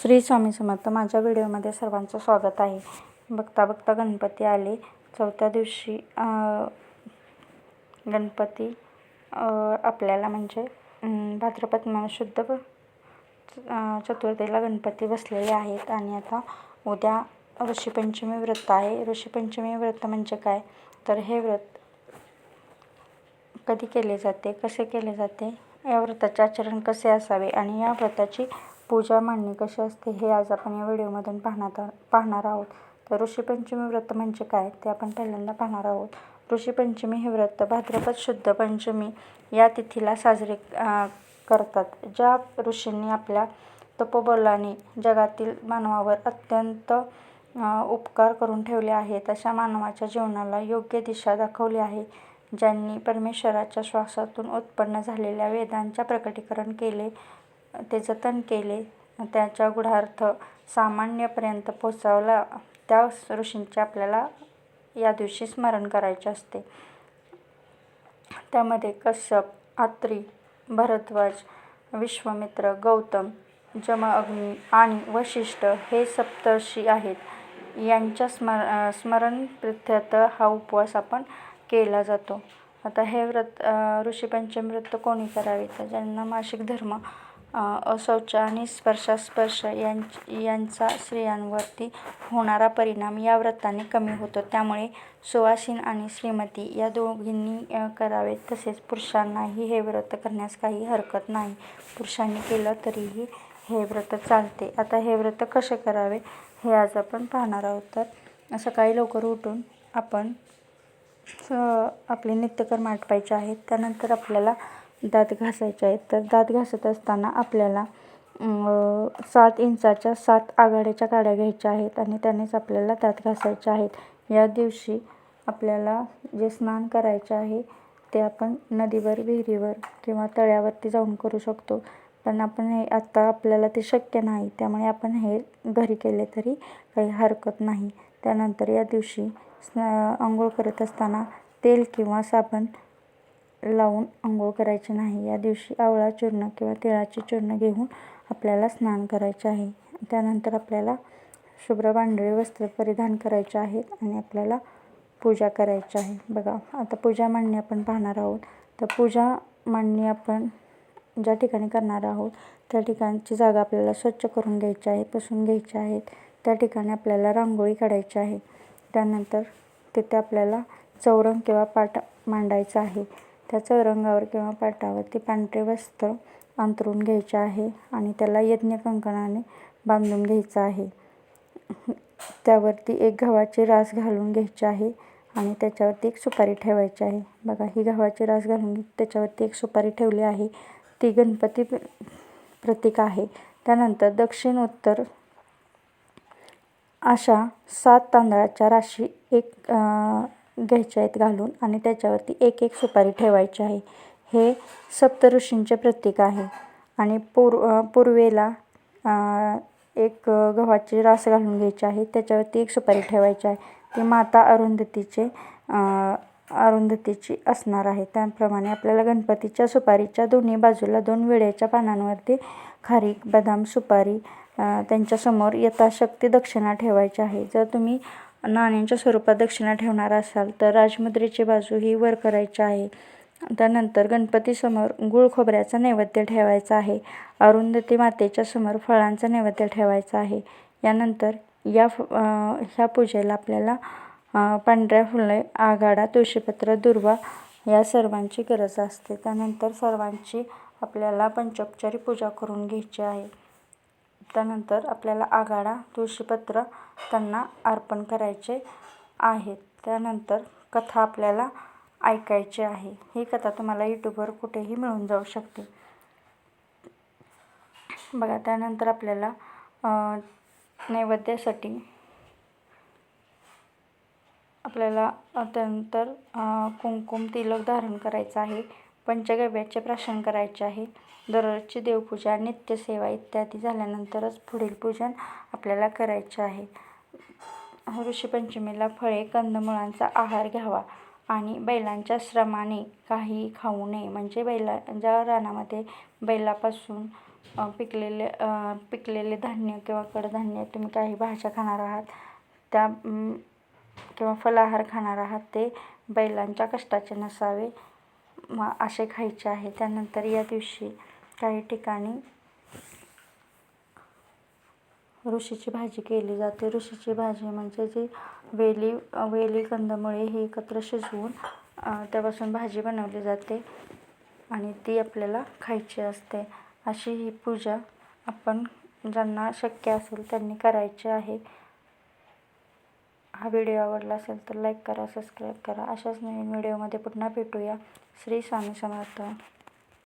श्री स्वामी समर्थ माझ्या व्हिडिओमध्ये सर्वांचं स्वागत आहे. बघता बघता गणपती आले. चौथ्या दिवशी गणपती आपल्याला म्हणजे भाद्रपद शुद्ध चतुर्थीला गणपती बसलेले आहेत. आणि आता उद्या ऋषीपंचमी व्रत आहे. ऋषीपंचमी व्रत म्हणजे काय? तर हे व्रत कधी केले जाते? कसे केले जाते? या व्रताचे आचरण कसे असावे? आणि या व्रताची पूजा मांडणी कशी असते हे आज आपण या व्हिडिओमधून पाहणार पाहणार आहोत. तर ऋषीपंचमी व्रत म्हणजे काय ते आपण पहिल्यांदा पाहणार आहोत. ऋषीपंचमी हे व्रत भाद्रपद शुद्ध पंचमी या तिथीला साजरे करतात. ज्या ऋषींनी आपल्या तपोबलाने जगातील मानवावर अत्यंत उपकार करून ठेवले आहेत अशा मानवाच्या जीवनाला योग्य दिशा दाखवली आहे. ज्यांनी परमेश्वराच्या श्वासातून उत्पन्न झालेल्या वेदांच्या प्रकटीकरण केले ते जतन केले. त्याचा गूढार्थ सामान्यपर्यंत पोहोचवला. त्या ऋषींचे आपल्याला या दिवशी स्मरण करायचे असते. त्यामध्ये कश्यप आत्री भरद्वाज विश्वामित्र गौतम जमअग्नी आणि वशिष्ठ हे सप्तर्षी आहेत. यांच्या स्मर स्मरण स्मरणप्रित्यर्थ हा उपवास आपण केला जातो. आता हे व्रत अ, ऋषीपंचमी व्रत कोणी करावे? तर ज्यांना मासिक धर्म अशौच आणि स्पर्शास्पर्श यांच यांचा स्त्रियांवरती होणारा परिणाम या व्रताने कमी होतो. त्यामुळे सुवासीन आणि श्रीमती या दोघींनी करावेत करावे तसेच पुरुषांनाही हे व्रत करण्यास काही हरकत नाही. पुरुषांनी केलं तरीही हे व्रत चालते. आता हे व्रत कसे करावे हे आज आपण पाहणार आहोत. तर सकाळी लवकर उठून आपण आपले नित्यकर्म आटपायचे आहेत. त्यानंतर आपल्याला दात घासायचे आहेत. तर दात घासत असताना आपल्याला सात इंचाच्या सात आघाड्याच्या काड्या घ्यायच्या आहेत आणि त्यानेच आपल्याला दात घासायचे आहेत. या दिवशी आपल्याला जे स्नान करायचे आहे ते आपण नदीवर विहिरीवर किंवा तळ्यावरती जाऊन करू शकतो. पण आपण हे आत्ता आपल्याला ते शक्य नाही त्यामुळे आपण हे घरी केले तरी काही हरकत नाही. त्यानंतर या दिवशी स्न आंघोळ करत असताना तेल किंवा साबण लावून अंघोळ करायची नाही. या दिवशी आवळा चूर्ण किंवा तिळाचे चूर्ण घेऊन आपल्याला स्नान करायचे आहे. त्यानंतर आपल्याला शुभ्र पांढरे वस्त्र परिधान करायचे आहेत आणि आपल्याला पूजा करायची आहे. बघा आता पूजा मांडणी आपण पाहणार आहोत. तर पूजा मांडणी आपण ज्या ठिकाणी करणार आहोत त्या ठिकाणची जागा आपल्याला स्वच्छ करून घ्यायची आहे पुसून घ्यायची आहेत त्या ठिकाणी आपल्याला रांगोळी काढायची आहे. त्यानंतर तिथे आपल्याला चौरंग किंवा पाट मांडायचा आहे. त्या चौरंगावर किंवा पाटावरती पांढरे वस्त्र अंथरून घ्यायचे आहे आणि त्याला यज्ञ कंकणाने बांधून घ्यायचं आहे. त्यावरती एक गव्हाची रास घालून घ्यायची आहे आणि त्याच्यावरती एक सुपारी ठेवायची आहे. बघा ही गव्हाची रास घालून त्याच्यावरती एक सुपारी ठेवली आहे. ती गणपती प्र- प्रतीक आहे. त्यानंतर दक्षिण उत्तर अशा सात तांदळाच्या राशी एक घ्यायच्या आहेत घालून आणि त्याच्यावरती एक एक सुपारी ठेवायची आहे. हे सप्तऋषींचे प्रतीक आहे. आणि पूर पूर्वेला एक गव्हाची रास घालून घ्यायची आहे. त्याच्यावरती एक सुपारी ठेवायची आहे. ती माता अरुंधतीचे अरुंधतीची असणार आहे. त्याप्रमाणे आपल्याला गणपतीच्या सुपारीच्या दोन्ही बाजूला दोन विड्याच्या पानांवरती खारीक बदाम सुपारी त्यांच्यासमोर यथाशक्ती दक्षिणा ठेवायची आहे. जर तुम्ही नाण्यांच्या स्वरूपात दक्षिणा ठेवणार असाल तर राजमुद्रेची बाजू ही वर करायची आहे. त्यानंतर गणपतीसमोर गुळ खोबऱ्याचा नैवेद्य ठेवायचा आहे. अरुंधती मातेच्या समोर फळांचा नैवेद्य ठेवायचा आहे. यानंतर या फ ह्या पूजेला आपल्याला पांढऱ्या फुले आघाडा तुळशीपत्र दुर्वा या सर्वांची गरज असते. त्यानंतर सर्वांची आपल्याला पंचोपचारी पूजा करून घ्यायची आहे. त्यानंतर आपल्याला आघाडा तुळशीपत्र त्यांना अर्पण करायचे आहेत. त्यानंतर कथा आपल्याला ऐकायची आहे. ही कथा तुम्हाला यूट्यूबवर कुठेही मिळून जाऊ शकते. बघा त्यानंतर आपल्याला नैवेद्यासाठी आपल्याला त्यानंतर कुंकुम तिलक धारण करायचं आहे. पंचगव्याचे प्राशन करायचे आहे. दररोजची देवपूजा नित्यसेवा इत्यादी झाल्यानंतरच पुढील पूजन आपल्याला करायचे आहे. ऋषीपंचमीला फळे कंदमुळांचा आहार घ्यावा आणि बैलांच्या श्रमाने काही खाऊ नये. म्हणजे बैला ज्या रानामध्ये बैलापासून पिकलेले पिकलेले धान्य किंवा कडधान्य तुम्ही काही भाज्या खाणार आहात त्या किंवा फलाहार खाणार आहात ते बैलांच्या कष्टाचे नसावे. म असे खायचे आहे. त्यानंतर या दिवशी काही ठिकाणी ऋषीची भाजी केली जाते. ऋषीची भाजी म्हणजे जी वेली वेली कंदमुळे ही एकत्र शिजवून त्यापासून भाजी बनवली जाते आणि ती आपल्याला खायची असते. अशी ही पूजा आपण ज्यांना शक्य असेल त्यांनी करायची आहे. हा व्हिडिओ आवडला असेल तर लाईक करा सबस्क्राईब करा. अशाच नवीन व्हिडिओमध्ये पुन्हा भेटूया. श्री स्वामी समर्थ.